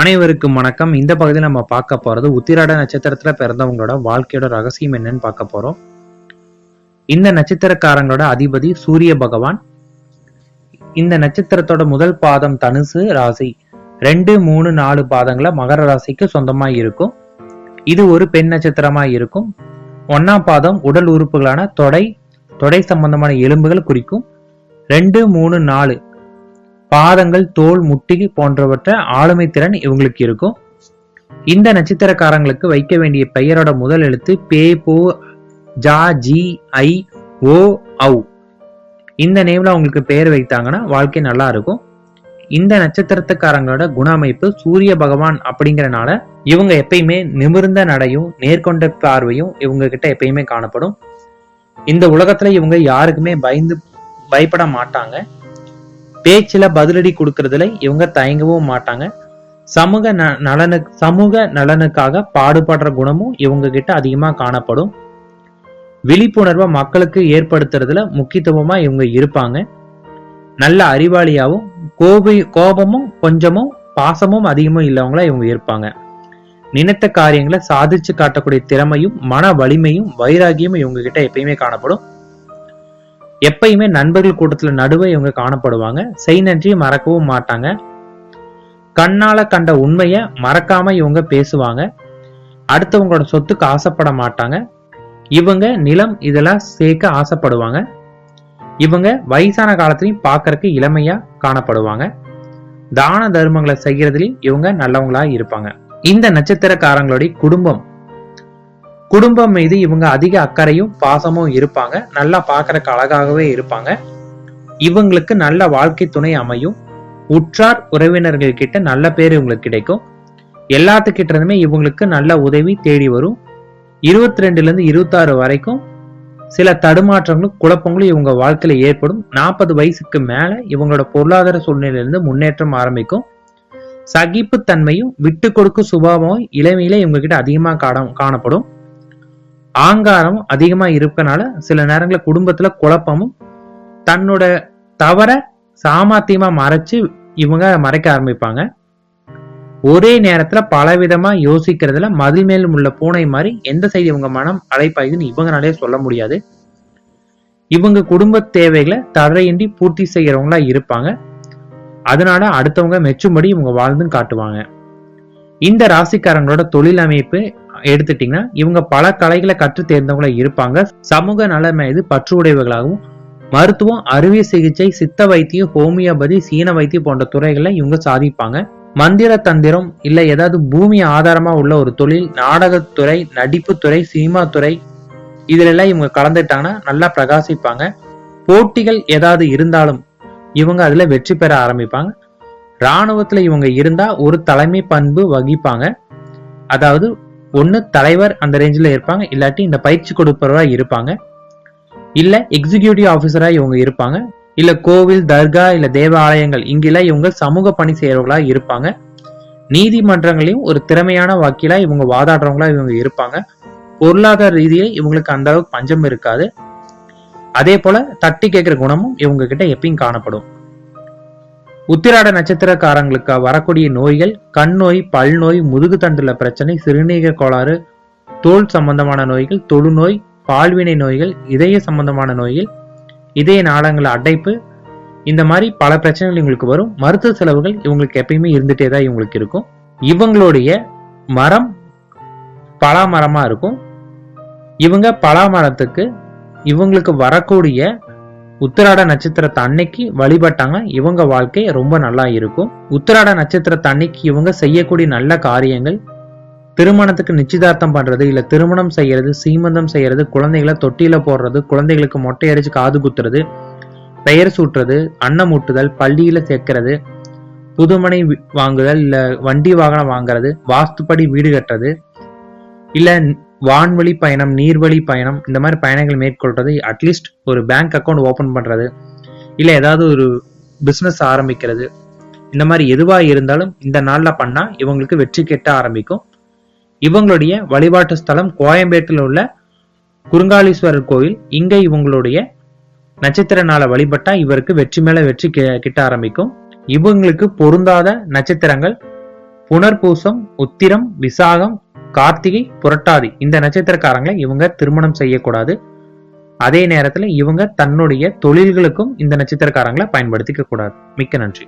அனைவருக்கும் வணக்கம். இந்த பகுதியில் நம்ம பார்க்க போகிறது உத்திராட நட்சத்திரத்தில் பிறந்தவங்களோட வாழ்க்கையோட ரகசியம் என்னன்னு பார்க்க போகிறோம் இந்த நட்சத்திரக்காரங்களோட அதிபதி சூரிய பகவான். இந்த நட்சத்திரத்தோட முதல் பாதம் தனுசு ராசி. ரெண்டு மூணு நாலு பாதங்களை மகர ராசிக்கு சொந்தமாக இருக்கும். இது ஒரு பெண் நட்சத்திரமாக இருக்கும். ஒன்னாம் பாதம் உடல் உறுப்புகளான தொடை. தொடை சம்பந்தமான எலும்புகள் குறிக்கும். ரெண்டு மூணு நாலு பாதங்கள் தோல் முட்டி போன்றவற்றை ஆளுமை திறன் இவங்களுக்கு இருக்கும். இந்த நட்சத்திரக்காரங்களுக்கு வைக்க வேண்டிய பெயரோட முதல் எழுத்து பே போ ஜா ஜி ஐ ஓ ஔ. இந்த நேம்ல அவங்களுக்கு பெயர் வைத்தாங்கன்னா வாழ்க்கை நல்லா இருக்கும். இந்த நட்சத்திரத்துக்காரங்களோட குண அமைப்பு சூரிய பகவான் அப்படிங்கிறனால இவங்க எப்பயுமே நிமிர்ந்த நடையும் நேர்கொண்ட பார்வையும் இவங்க கிட்ட எப்பயுமே காணப்படும். இந்த உலகத்துல இவங்க யாருக்குமே பயந்து பயப்பட மாட்டாங்க. பேச்சுல பதிலடி கொடுக்கறதுல இவங்க தயங்கவும் மாட்டாங்க. சமூக ந நலனு சமூக நலனுக்காக பாடுபடுற குணமும் இவங்க கிட்ட அதிகமா காணப்படும். விழிப்புணர்வை மக்களுக்கு ஏற்படுத்துறதுல முக்கியத்துவமா இவங்க இருப்பாங்க. நல்ல அறிவாளியாகவும் கோபி கோபமும் கொஞ்சமும் பாசமும் அதிகமும் இல்லவங்களா இவங்க இருப்பாங்க. நினைத்த காரியங்களை சாதிச்சு காட்டக்கூடிய திறமையும் மன வலிமையும் வைராகியமும் இவங்க கிட்ட எப்பயுமே காணப்படும். எப்பயுமே நண்பர்கள் கூட்டத்துல நடுவே இவங்க காணப்படுவாங்க. செய் நன்றி மறக்கவும் மாட்டாங்க. கண்ணால கண்ட உண்மைய மறக்காம இவங்க பேசுவாங்க. அடுத்தவங்களோட சொத்துக்கு ஆசைப்பட மாட்டாங்க. இவங்க நிலம் இதெல்லாம் சேர்க்க ஆசைப்படுவாங்க. இவங்க வயசான காலத்திலையும் பார்க்கறதுக்கு இளமையா காணப்படுவாங்க. தான தர்மங்களை செய்யறதுலையும் இவங்க நல்லவங்களா இருப்பாங்க. இந்த நட்சத்திரக்காரங்களுடைய குடும்பம் குடும்பம் மீது இவங்க அதிக அக்கறையும் பாசமும் இருப்பாங்க. நல்லா பார்க்கறக்கு அழகாகவே இருப்பாங்க. இவங்களுக்கு நல்ல வாழ்க்கை துணை அமையும். உற்றார் உறவினர்கள் கிட்ட நல்ல பேர் இவங்களுக்கு கிடைக்கும். எல்லாத்துக்கிட்ட இருந்துமே இவங்களுக்கு நல்ல உதவி தேடி வரும். இருபத்தி ரெண்டுல இருந்து இருபத்தாறு வரைக்கும் சில தடுமாற்றங்களும் குழப்பங்களும் இவங்க வாழ்க்கையில ஏற்படும். நாற்பது வயசுக்கு மேல இவங்களோட பொருளாதார சூழ்நிலையிலிருந்து முன்னேற்றம் ஆரம்பிக்கும். சகிப்புத்தன்மையும் விட்டு கொடுக்கும் சுபாவமும் இளமையில இவங்க கிட்ட அதிகமா காணப்படும். ஆங்காரமும் அதிகமா இருக்கனால சில நேரங்களில் குடும்பத்துல குழப்பமும் தன்னோட தவற சாமர்த்தியமா மறைச்சு இவங்க மறைக்க ஆரம்பிப்பாங்க. ஒரே நேரத்துல பலவிதமா யோசிக்கிறதுல மதில் மேலும் உள்ள பூனை மாதிரி எந்த செய்தி இவங்க மனம் அழைப்பாயுதுன்னு இவங்கனாலே சொல்ல முடியாது. இவங்க குடும்ப தேவைகளை தடையின்றி பூர்த்தி செய்யறவங்களா இருப்பாங்க. அதனால அடுத்தவங்க மெச்சும்படி இவங்க வாழ்ந்தும் காட்டுவாங்க. இந்த ராசிக்காரங்களோட தொழில் அமைப்பு எடுத்துட்டீங்கன்னா இவங்க பல கலைகளை கற்று தேர்ந்தவங்களா இருப்பாங்க. சமூக நல மீது பற்று உடையவர்களாகவும் மருத்துவம் அறுவை சிகிச்சை சித்த வைத்தியம் ஹோமியோபதி சீன வைத்தியம் போன்ற துறைகளை இவங்க சாதிப்பாங்க. மந்திர தந்திரம் இல்ல ஏதாவது பூமி ஆதாரமா உள்ள ஒரு தொழில் நாடகத்துறை நடிப்புத்துறை சினிமா துறை இதுல எல்லாம் இவங்க கலந்துட்டாங்கன்னா நல்லா பிரகாசிப்பாங்க. போட்டிகள் ஏதாவது இருந்தாலும் இவங்க அதுல வெற்றி பெற ஆரம்பிப்பாங்க. ராணுவத்துல இவங்க இருந்தா ஒரு தலைமை பண்பு வகிப்பாங்க. அதாவது ஒன்று தலைவர் அந்த ரேஞ்சில் இருப்பாங்க இல்லாட்டி இந்த பயிற்சி கொடுப்பவராக இருப்பாங்க. இல்லை எக்ஸிகியூட்டிவ் ஆஃபீஸராக இவங்க இருப்பாங்க. இல்லை கோவில் தர்கா இல்லை தேவாலயங்கள் இங்கெல்லாம் இவங்க சமூக பணி செய்கிறவங்களாக இருப்பாங்க. நீதிமன்றங்களையும் ஒரு திறமையான வக்கீலாக இவங்க வாதாடுறவங்களா இவங்க இருப்பாங்க. பொருளாதார ரீதியை இவங்களுக்கு அந்த அளவுக்கு பஞ்சம் இருக்காது. அதே போல தட்டி கேட்குற குணமும் இவங்க கிட்ட எப்பயும் காணப்படும். உத்திராட நட்சத்திரக்காரங்களுக்கு வரக்கூடிய நோய்கள் கண் நோய் பல் நோய் முதுகு தண்டுல பிரச்சனை சிறுநீரக கோளாறு தோல் சம்பந்தமான நோய்கள் தொழுநோய் பால்வினை நோய்கள் இதய சம்பந்தமான நோய்கள் இதய நாளங்கள அடைப்பு இந்த மாதிரி பல பிரச்சனைகள் இவங்களுக்கு வரும். மருத்துவ செலவுகள் இவங்களுக்கு எப்பயுமே இருந்துட்டே தான் இவங்களுக்கு இருக்கும். இவங்களுடைய மரம் பலாமரமாக இருக்கும். இவங்க பலாமரத்துக்கு இவங்களுக்கு வரக்கூடிய உத்திராட நட்சத்திரத்தை அன்னைக்கு வழிபட்டாங்க. இவங்க வாழ்க்கை ரொம்ப நல்லா இருக்கும். உத்திராட நட்சத்திரத்தை அன்னைக்கு இவங்க செய்யக்கூடிய நல்ல காரியங்கள் திருமணத்துக்கு நிச்சயதார்த்தம் பண்றது இல்ல திருமணம் செய்யறது சீமந்தம் செய்யறது குழந்தைகளை தொட்டியில போடுறது குழந்தைகளுக்கு மொட்டை அடிச்சு காது குத்துறது பெயர் சூட்டுறது அன்னம் ஊட்டுதல் பள்ளியில சேர்க்கிறது புதுமனை வாங்குதல் இல்ல வண்டி வாகனம் வாங்குறது வாஸ்துப்படி வீடு கட்டுறது இல்ல வான்வழி பயணம் நீர்வழி பயணம் இந்த மாதிரி பயணங்கள் மேற்கொள்றது அட்லீஸ்ட் ஒரு பேங்க் அக்கௌண்ட் ஓப்பன் பண்றது இல்ல ஏதாவது ஒரு பிசினஸ் ஆரம்பிக்கிறது. இந்த மாதிரி எதுவாக இருந்தாலும் இந்த நாள்ல பண்ணா இவங்களுக்கு வெற்றி கெட்ட ஆரம்பிக்கும். இவங்களுடைய வழிபாட்டு ஸ்தலம் கோயம்பேட்டில் உள்ள குறுங்காலீஸ்வரர் கோயில் இங்கே இவங்களுடைய நட்சத்திர நாளை வழிபட்டா இவருக்கு வெற்றி மேல வெற்றி கிட்ட ஆரம்பிக்கும். இவங்களுக்கு பொருந்தாத நட்சத்திரங்கள் புனர்பூசம் உத்திரம் விசாகம் கார்த்திகை புரட்டாதி. இந்த நட்சத்திரக்காரங்களை இவங்க திருமணம் செய்யக்கூடாது. அதே நேரத்தில் இவங்க தன்னுடைய தொழில்களுக்கும் இந்த நட்சத்திரக்காரங்களை பயன்படுத்திக்க கூடாது மிக்க நன்றி.